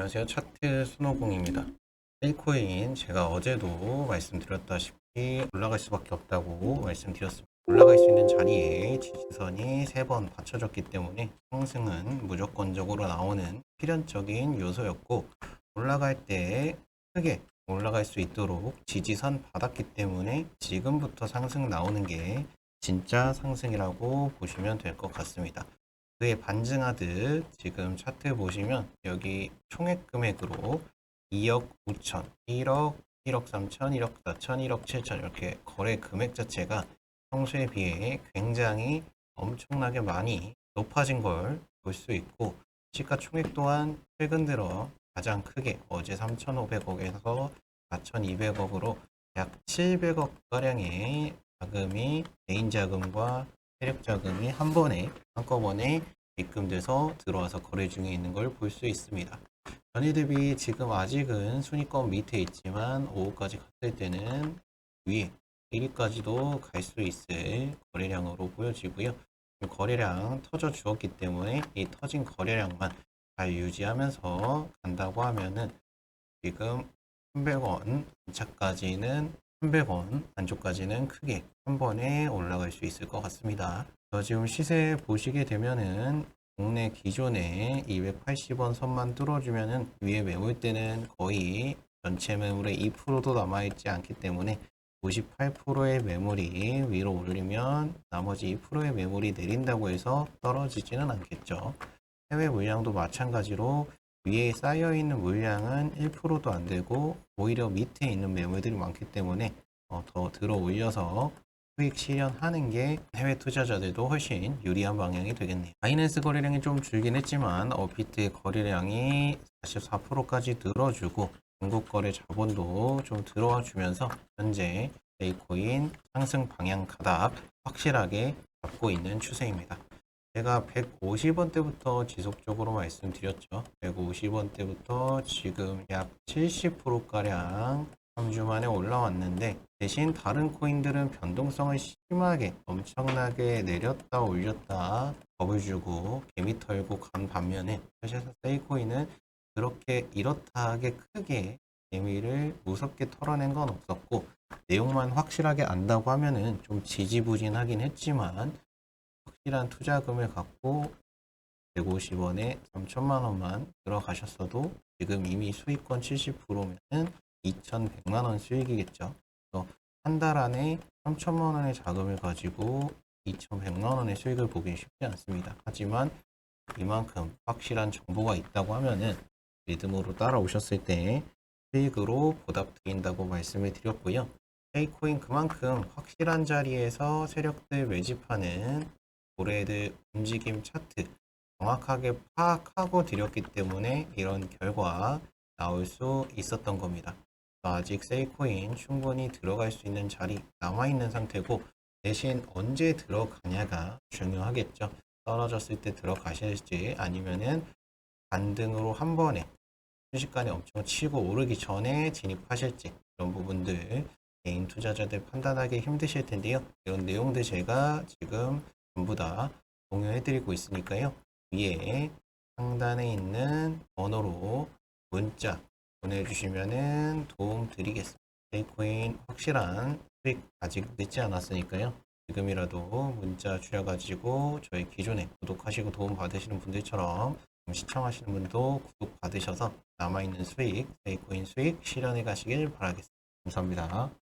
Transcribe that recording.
안녕하세요. 차트 순호공입니다. 일코인 제가 어제도 말씀드렸다시피 올라갈 수밖에 없다고 말씀드렸습니다. 올라갈 수 있는 자리에 지지선이 세 번 받쳐졌기 때문에 상승은 무조건적으로 나오는 필연적인 요소였고 올라갈 때 크게 올라갈 수 있도록 지지선 받았기 때문에 지금부터 상승 나오는 게 진짜 상승이라고 보시면 될 것 같습니다. 그에 반증하듯 지금 차트 보시면 여기 총액 금액으로 2억 5천, 1억, 1억 3천, 1억 4천, 1억 7천 이렇게 거래 금액 자체가 평소에 비해 굉장히 엄청나게 많이 높아진 걸 볼 수 있고 시가총액 또한 최근 들어 가장 크게 어제 3,500억에서 4,200억으로 약 700억 가량의 자금이 개인 자금과 세력 자금이 한 번에 한꺼번에 입금돼서 들어와서 거래 중에 있는 걸 볼 수 있습니다. 전일 대비 지금 아직은 순위권 밑에 있지만 오후까지 갔을 때는 위에 1위까지도 갈 수 있을 거래량으로 보여지고요. 거래량 터져 주었기 때문에 이 터진 거래량만 잘 유지하면서 간다고 하면은 지금 300원 안차까지는 300원 안쪽까지는 크게 한 번에 올라갈 수 있을 것 같습니다. 저 지금 시세 보시게 되면은 국내 기존에 280원 선만 뚫어주면은 위에 매물대는 거의 전체 매물의 2%도 남아있지 않기 때문에 98%의 매물이 위로 올리면 나머지 2%의 매물이 내린다고 해서 떨어지지는 않겠죠. 해외 물량도 마찬가지로 위에 쌓여 있는 물량은 1%도 안 되고 오히려 밑에 있는 매물들이 많기 때문에 어, 더 들어 올려서 수익 실현하는 게 해외 투자자들도 훨씬 유리한 방향이 되겠네요. 바이낸스 거래량이 좀 줄긴 했지만 어비트의 거래량이 44%까지 늘어주고 중국 거래 자본도 좀 들어와 주면서 현재 베이코인 상승 방향 가닥 확실하게 잡고 있는 추세입니다. 제가 150원 때부터 지속적으로 말씀드렸죠. 150원 때부터 지금 약 70%가량 3주 만에 올라왔는데 대신 다른 코인들은 변동성을 심하게 엄청나게 내렸다 올렸다 겁을 주고 개미 털고 간 반면에 사실 세이코인은 그렇게 이렇다 하게 크게 개미를 무섭게 털어낸 건 없었고 내용만 확실하게 안다고 하면은 좀 지지부진하긴 했지만 확실한 투자금을 갖고 150원에 3천만 원만 들어가셨어도 지금 이미 수익권 70%면은 2,100만 원 수익이겠죠. 그래서 한 달 안에 3천만 원의 자금을 가지고 2,100만 원의 수익을 보기 쉽지 않습니다. 하지만 이만큼 확실한 정보가 있다고 하면은 리듬으로 따라오셨을 때 수익으로 보답드린다고 말씀을 드렸고요. 페이코인 그만큼 확실한 자리에서 세력들 매집하는 고래들 움직임 차트 정확하게 파악하고 드렸기 때문에 이런 결과 나올 수 있었던 겁니다. 아직 세이코인 충분히 들어갈 수 있는 자리 남아있는 상태고 대신 언제 들어가냐가 중요하겠죠. 떨어졌을 때 들어가실지 아니면은 반등으로 한 번에 순식간에 엄청 치고 오르기 전에 진입하실지 이런 부분들 개인 투자자들 판단하기 힘드실 텐데요. 이런 내용들 제가 지금 전부 다 공유해드리고 있으니까요. 위에 상단에 있는 번호로 문자 보내주시면 도움 드리겠습니다. 베이코인 확실한 수익 아직 늦지 않았으니까요. 지금이라도 문자 주셔가지고 저희 기존에 구독하시고 도움 받으시는 분들처럼 시청하시는 분도 구독 받으셔서 남아있는 수익, 베이코인 수익 실현해 가시길 바라겠습니다. 감사합니다.